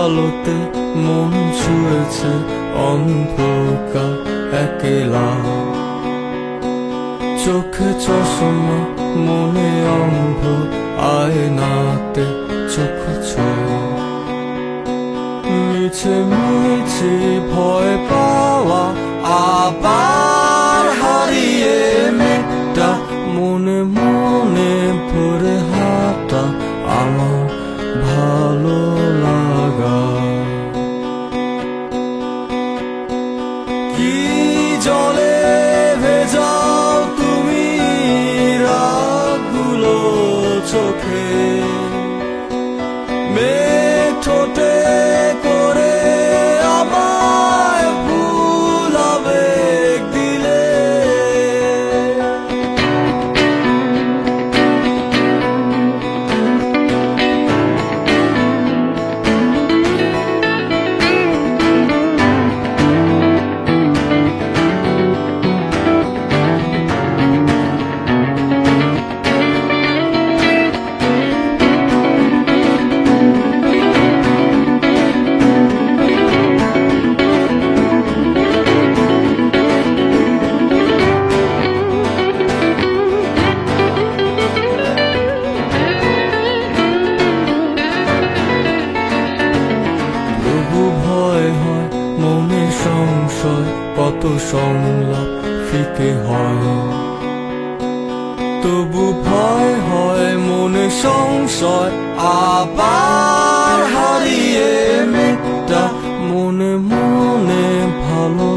আলোতে মন ছুঁয়েছে অন্ধকার একেলা। চোখে চশমা, মনে অন্ধ আয়নাতে চোখ ছুঁয়ে। মিছে ভয় পাওয়া, আবার হারিয়ে মেটা মনে বিষয় কত সংলাপ ফিতে হয়। তবু ভয় হয় মনে সংশয়, আবার হারিয়ে মেটা মনে মনে ভালো